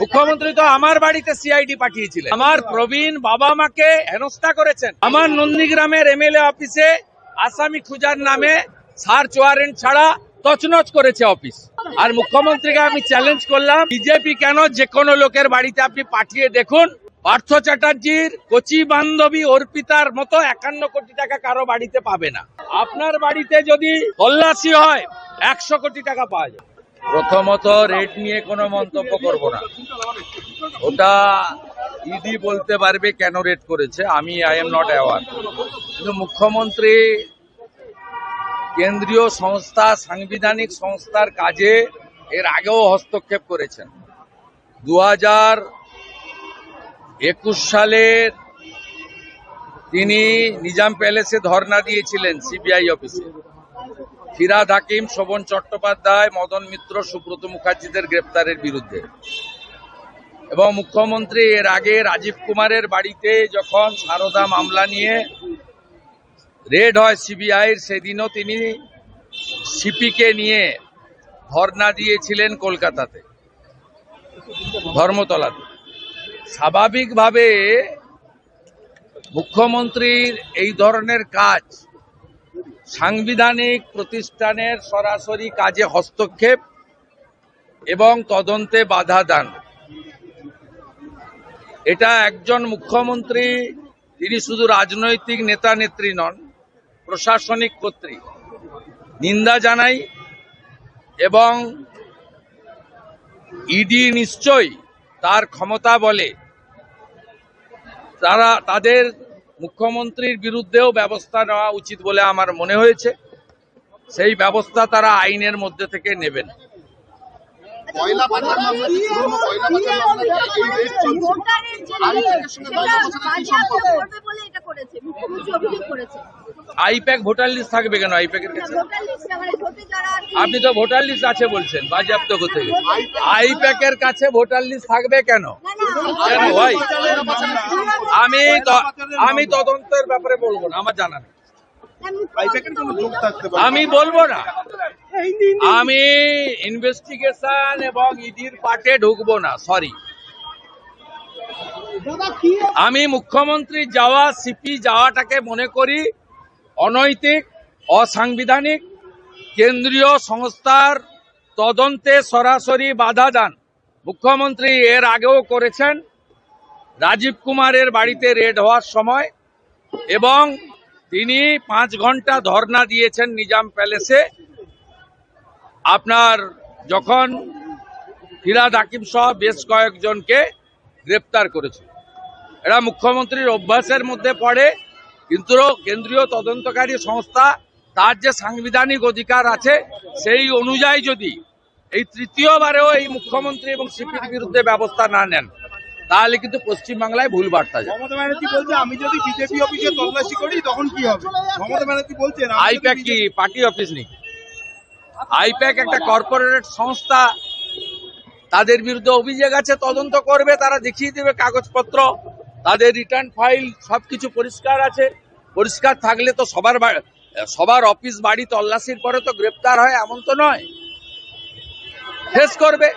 মুখ্যমন্ত্রী তো আমার বাড়িতে সিআইডি পাঠিয়েছিলেন। আমার প্রবীণ বাবা মাকে হেনস্থা করেছেন। আমার নন্দীগ্রামের এমএলএ অফিসে আসামি খুঁজার নামে সার্চ ওয়ারেন্ট ছাড়া তছনছ করেছে অফিস। আর মুখ্যমন্ত্রীকে আমি চ্যালেঞ্জ করলাম বিজেপি কেন যে কোনো লোকের বাড়িতে আপনি পাঠিয়ে দেখুন? পার্থ চ্যাটার্জির কচি বান্ধবী অর্পিতার মতো একান্ন কোটি টাকা কারও বাড়িতে পাবে না। আপনার বাড়িতে যদি তল্লাশি হয়, একশো কোটি টাকা পাওয়া যায় প্রথমত রেট নিয়ে কোনো মন্তব্য করব না। ওটা ইডি বলতে পারবে কেন রেট করেছে, আমি আই এম নট অ্যাওয়ার কিন্তু মুখ্যমন্ত্রী কেন্দ্রীয় সংস্থা, সাংবিধানিক সংস্থার কাজে এর আগেও হস্তক্ষেপ করেছেন। দু হাজার একুশ সালের তিনি নিজাম প্যালেসে ধর্না দিয়েছিলেন সিবিআই অফিসে। ফিরাদ হাকিম, শোভন চট্টোপাধ্যায়, মদন মিত্র, সুব্রত মুখার্জিদের গ্রেপ্তারের বিরুদ্ধে। এবং মুখ্যমন্ত্রী এর আগে রাজীব কুমারের বাড়িতে যখন সারদা মামলা নিয়ে রেড হয় সিবিআইর সেদিনও তিনি সিপিকে নিয়ে ধর্ণা দিয়েছিলেন কলকাতাতে, ধর্মতলাতে। স্বাভাবিকভাবে মুখ্যমন্ত্রীর এই ধরনের কাজ সাংবিধানিক প্রতিষ্ঠানের সরাসরি কাজে হস্তক্ষেপ এবং তদন্তে বাধা দান। এটা একজন মুখ্যমন্ত্রী, তিনি শুধু রাজনৈতিক নেতা নেত্রী নন, প্রশাসনিক কর্তৃক নিন্দা জানাই এবং ইডি নিশ্চয়ই তার ক্ষমতা বলে তারা, তাদের মুখ্যমন্ত্রীর বিরুদ্ধেও ব্যবস্থা নেওয়া উচিত বলে আমার মনে হয়েছে। সেই ব্যবস্থা তারা আইনের মধ্যে থেকে নেবেন। আইপ্যাক ভোটার লিস্ট থাকবে কেন আইপ্যাকের কাছে? ভোটার লিস্টে মানে ভোটে যারা আর কি- আপনি তো ভোটার লিস্ট আছে বলছেন বাজেয়াপ্ত করতে গেলে আইপ্যাকের কাছে ভোটার লিস্ট থাকবে কেন? কেন ভাই? আমি আমি তদন্তের ব্যাপারে বলব না, আমার জানা নেই। আমি বলব না। আমি ইনভেস্টিগেশন এবং ইডির পার্টে ঢুকবো না সরি আমি মুখ্যমন্ত্রী যাওয়া সিপি যাওয়াটাকে মনে করি অনৈতিক, অসাংবিধানিক, কেন্দ্রীয় সংস্থার তদন্তে সরাসরি বাধা দান। মুখ্যমন্ত্রী এর আগেও করেছেন। রাজীব কুমারের বাড়িতে রেড হওয়ার সময় এবং তিনি পাঁচ ঘণ্টা ধর্ণা দিয়েছেন নিজাম প্যালেসে। আপনার যখন ফিরাদ হাকিম সহ বেশ কয়েকজনকে গ্রেপ্তার করেছে এরা মুখ্যমন্ত্রীর অভ্যাসের মধ্যে পড়ে, কিন্তু কেন্দ্রীয় তদন্তকারী সংস্থা তার যে সাংবিধানিক অধিকার আছে, সেই অনুযায়ী যদি এই তৃতীয়বারেও এই মুখ্যমন্ত্রী এবং সিপির বিরুদ্ধে ব্যবস্থা না নেন তাহলে কিন্তু পশ্চিমবাংলায় ভুল বার্তা যাবে মমতা ব্যানার্জি বলছে আমি যদি বিজেপি অফিসে তল্লাশি করি তখন কি হবে? মমতা ব্যানার্জি বলছেন আইপ্যাক কি পার্টি অফিস নেই? আইপ্যাক একটা কর্পোরেট সংস্থা তাদের বিরুদ্ধে অভিযোগ আছে তদন্ত করবে তারা দেখিয়ে দেবে কাগজপত্র তাদের রিটার্ন ফাইল সবকিছু পরিষ্কার আছে। পরিষ্কার থাকলে তো সবার সবার অফিস বাড়ি তল্লাশির পরে তো গ্রেপ্তার হয় এমন তো নয়। ফেস করবে।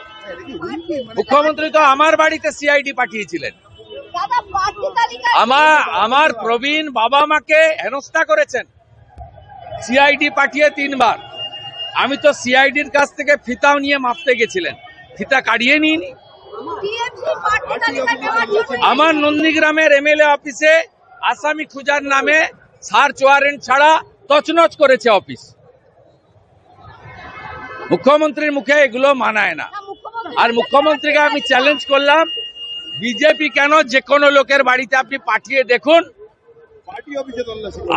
মুখ্যমন্ত্রী তো আমার বাড়িতে সিআইডি পাঠিয়েছিলেন। আমার আমার প্রবীণ বাবা মাকে হেনস্থা করেছেন। সিআইডি পাঠিয়ে তিনবার। আমি তো সিআইডির কাছ থেকে ফিতাও নিয়ে মাপতে গেছিলেন। ফিতা কাটিয়ে নিইনি। আমার নন্দীগ্রামের এমএলএ অফিসে আসামি খুঁজার নামে সার্চ ওয়ারেন্ট ছাড়া তছনছ করেছে অফিস। মুখ্যমন্ত্রীর মুখে এগুলো মানায় না। আর মুখ্যমন্ত্রীকে আমি চ্যালেঞ্জ করলাম বিজেপি কেন যে কোনো লোকের বাড়িতে আপনি পাঠিয়ে দেখুন। পার্টি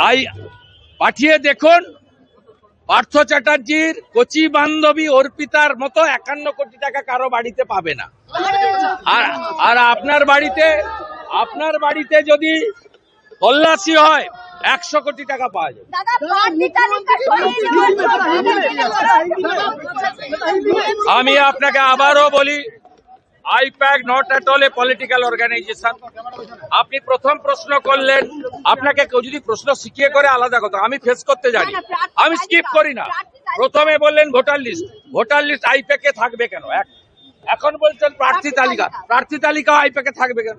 আই পাঠিয়ে দেখুন পার্থ চ্যাটার্জির কচি বান্ধবী অর্পিতার মতো একান্ন কোটি টাকা কারও বাড়িতে পাবে না। আর আর আপনার বাড়িতে আপনার বাড়িতে যদি তল্লাশি হয় একশো কোটি টাকা পাওয়া যাবে। আমি আপনাকে আবারও বলি IPAC not at all a political organisation আপনি প্রথম প্রশ্ন করলেন আপনাকে কেউ যদি প্রশ্ন শিখিয়ে করে আলাদা কথা আমি ফেস করতে জানি। আমি স্কিপ করি না। প্রথমে বললেন ভোটার লিস্ট ভোটার লিস্ট আইপ্যাকে থাকবে কেন? এক এখন বলছেন প্রার্থী তালিকা। প্রার্থী তালিকা আইপ্যাকে থাকবে কেন?